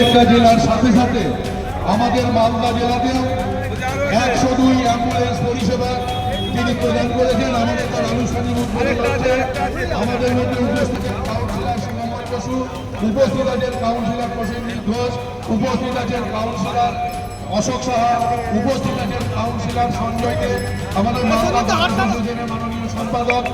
প্রত্যেকটা জেলার সাথে সাথে আমাদের মালদা জেলাতেও একশো দুই অ্যাম্বুলেন্স পরিষেবা তিনি প্রদান করেছেন। আমাদের তার আনুষ্ঠানিক আমাদের মধ্যে উপস্থিত বসু উপস্থিত আছেন কাউন্সিলর প্রসেনজিৎ ঘোষ উপস্থিত আছেন কাউন্সিলর অশোক সাহা উপস্থিত আছেন কাউন্সিলর সঞ্জয় দে আমাদের মাননীয় সম্পাদক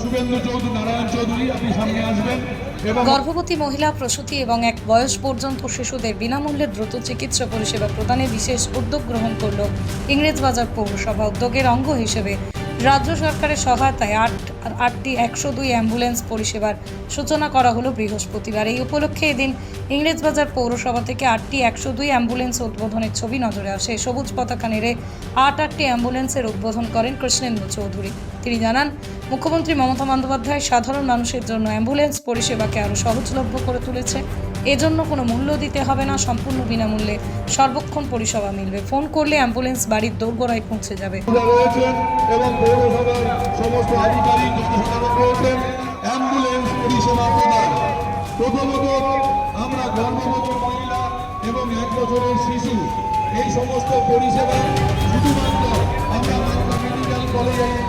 শুভেন্দু চৌধুরী নারায়ণ চৌধুরী আপনি সামনে আসবেন। গর্ভবতী মহিলা প্রসূতি এবং এক বয়স পর্যন্ত শিশুদের বিনামূল্যে দ্রুত চিকিৎসা পরিষেবা প্রদানে বিশেষ উদ্যোগ গ্রহণ করল ইংরেজবাজার পৌরসভা উদ্যোগের অঙ্গ হিসেবে। রাজ্য সরকারের সহায়তায় আট, আটটি একশো দুই অ্যাম্বুলেন্স পরিষেবার সূচনা করা হলো বৃহস্পতিবার। এই উপলক্ষে এদিন ইংরেজবাজার পৌরসভা থেকে আটটি একশো দুই অ্যাম্বুলেন্স উদ্বোধনের ছবি নজরে আসে। সবুজ পতাকা নেড়ে আট, আটটি অ্যাম্বুলেন্সের উদ্বোধন করেন কৃষ্ণেন্দু চৌধুরী। তিনি জানান, মুখ্যমন্ত্রী মমতা বন্দ্যোপাধ্যায় সাধারণ মানুষের জন্য অ্যাম্বুলেন্স পরিষেবাকে আরও সহজলভ্য করে তুলেছে। এজন্য কোনো মূল্য দিতে হবে না, সম্পূর্ণ বিনামূল্যে। সর্বক্ষণ পরিষেবা মিলবে। ফোন করলে অ্যাম্বুলেন্স বাড়ির দোরগোড়ায় পৌঁছে যাবে।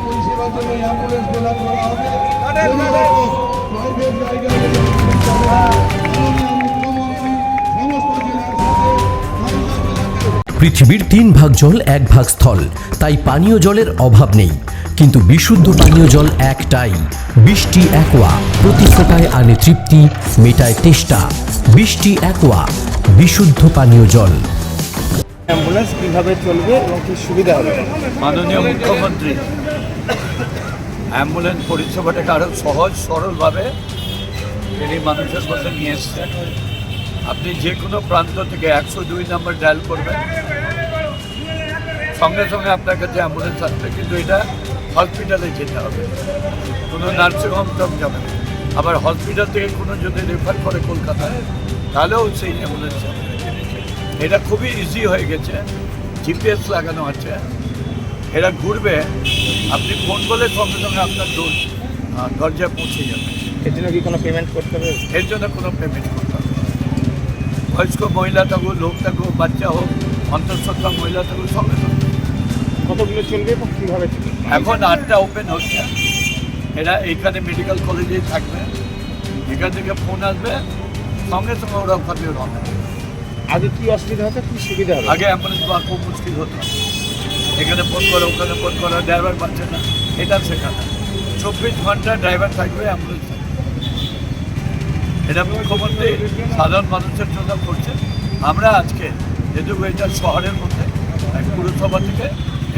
পরিষেবা জন্য অ্যাম্বুলেন্স প্রদান করা হবে জায়গায় পৃথিবীর তিন ভাগ জল এক ভাগ স্থল। তাই পানীয় জলের অভাব নেই। কিন্তু বিশুদ্ধ পানীয় জল একটাই। বৃষ্টি একোয়া প্রতি ফোটায় আনে তৃপ্তি মেটায় তেষ্টা। বৃষ্টি একোয়া বিশুদ্ধ পানীয় জল। অ্যাম্বুলেন্স কীভাবে চলবে এবং কি সুবিধা হবে? মাননীয় মুখ্যমন্ত্রী অ্যাম্বুলেন্স পরিষেবাটাকে আরও সহজ সরলভাবে তিনি মানুষের মধ্যে নিয়ে এসছেন আপনি যে কোনো প্রান্ত থেকে একশো দুই নম্বর ডায়াল করবেন। সঙ্গে সঙ্গে আপনার কাছে অ্যাম্বুলেন্স আসবে কিন্তু এটা হসপিটালে যেতে হবে। কোনো নার্সিংহোম টম যাবে না। আবার হসপিটাল থেকে কোনো যদি রেফার করে কলকাতায় তাহলেও সেই অ্যাম্বুলেন্স এটা খুবই ইজি হয়ে গেছে। জিপিএস লাগানো আছে। এরা ঘুরবে। আপনি ফোন করলে সঙ্গে সঙ্গে আপনার দোষ দরজায় পৌঁছে যাবে। এর জন্য কি কোনো পেমেন্ট করতে হবে? এর জন্য কোনো পেমেন্ট করতে হবে। বয়স্ক মহিলা থাকুক লোক থাকুক বাচ্চা হোক অন্তঃসত্ত্বা মহিলা থাকুক সঙ্গে সঙ্গে। কতগুলো চলবে এবং কীভাবে চলবে? এখন আটটা ওপেন হচ্ছে। এরা এইখানে মেডিকেল কলেজেই থাকবে। এখান থেকে ফোন আসবে। সঙ্গে সঙ্গে ওরা ওখানে রওনা। আগে কি অসুবিধা হতো? কি সুবিধা হবে আগে অ্যাম্বুলেন্স পাওয়া খুব মুশকিল হতো। এখানে ফোন করো ওখানে ফোন করো ড্রাইভার পাচ্ছে না। এটা শেখানো। চব্বিশ ঘণ্টা ড্রাইভার থাকবে অ্যাম্বুলেন্স থাকবে। এটা মুখ্যমন্ত্রী সাধারণ মানুষের জন্য করছে। আমরা আজকে যেহেতু এটা শহরের মধ্যে পুরসভা থেকে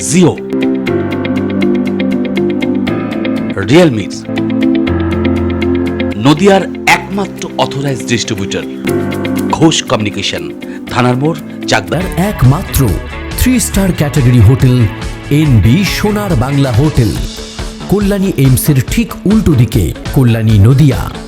জিও রিয়েলমি নদিয়ার একমাত্র অথরাইজড ডিস্ট্রিবিউটর ঘোষ কমিউনিকেশন থানার মোড়, চাকদার একমাত্র three star category hotel N B Sonar Bangla hotel Kalyani এইমসের ঠিক উল্টো দিকে কল্যাণী নদিয়া।